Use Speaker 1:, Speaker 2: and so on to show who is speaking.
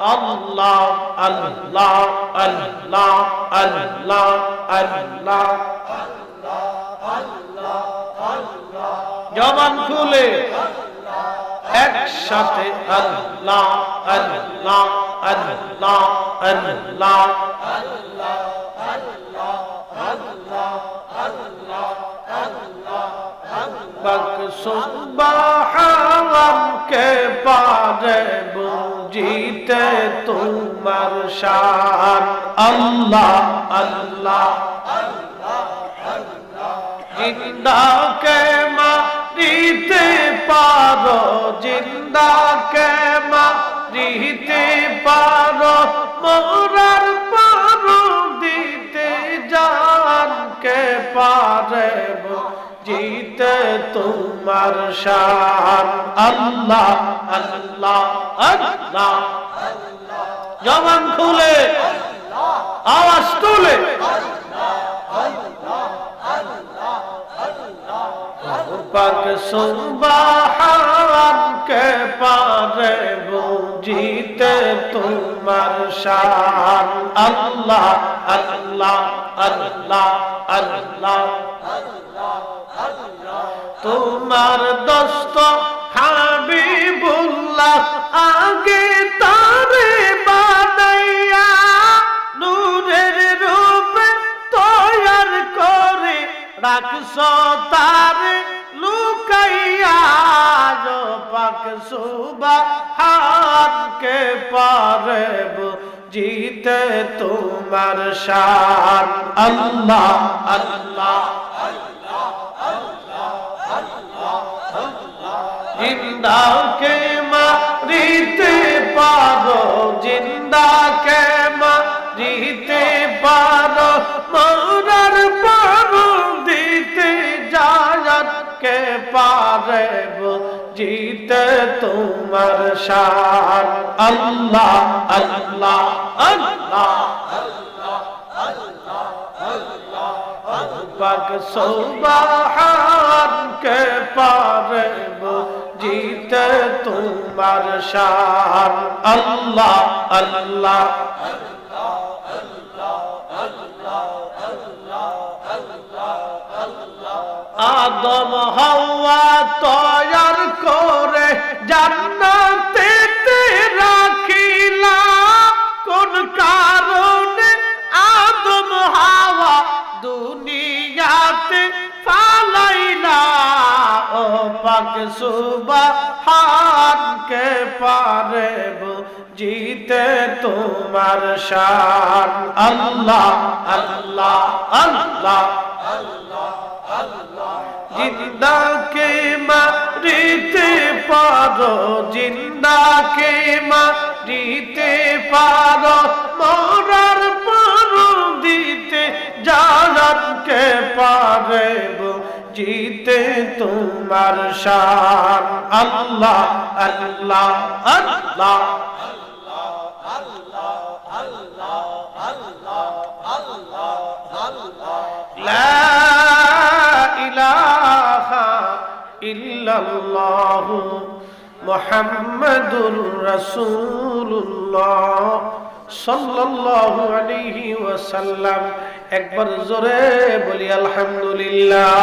Speaker 1: আল্লাহ আল্লাহ আল্লাহ আল্লাহ আল্লাহ। জবান খুলে। একসাথে আল্লাহ আল্লাহ আল্লাহ আল্লাহ। পাক সুবহান কে পারে বুঝিতে তোমার শান। আল্লাহ আল্লাহ জিন্দাকে মারিতে পারো জিন্দাকে মারিতে পারো। মোরার পারো দিতে জানকে পারে জিতে তোমার শান। আল্লাহ আল্লাহ আল্লাহ। জবান খুলে আওয়াজ তুলে। পাক সুবহান কে পারে বুঝিতে তোমার শান। আল্লাহ আল্লাহ আল্লাহ আল্লাহ। তোমার দোস্ত হাবিবুল্লাহ আগে তারে বানাইয়া নূরের রূপে তৈয়ার করে রাখছ তারে। লুকাইয়া যো পাক সুবহান কে পারে জিতে তোমার শান আল্লাহ আল্লাহ জিন্দাকে মারিতে পারো জিন্দাকে মারিতে পারো মরার পারে জিতে তোমার শান আল্লাহ আল্লাহ আল্লাহ পাক সুবহান কে পারে জিতে তোমার শান আল্লাহ আল্লাহ। আদম হাওয়া তৈয়ার করে জান্নাতে রাখিলা। কোন কারণে আদম হাওয়া দুনিয়াতে ফালাইলা? ও পাক সুবহান কে পারে জিতে তোমার শান। আল্লাহ আল্লাহ আল্লাহ। জিন্দাকে মারিতে পারো, জিন্দাকে মারিতে পারো। মরার পর দিতে জানানকে পারে জিতে তোমার শান। আল্লাহ আল্লাহ আল্লাহ। ইল্লাল্লাহ মুহাম্মাদুর রাসূলুল্লাহ সাল্লাল্লাহু আলাইহি ওয়াসাল্লাম। একবার জোরে বলি আলহামদুলিল্লাহ।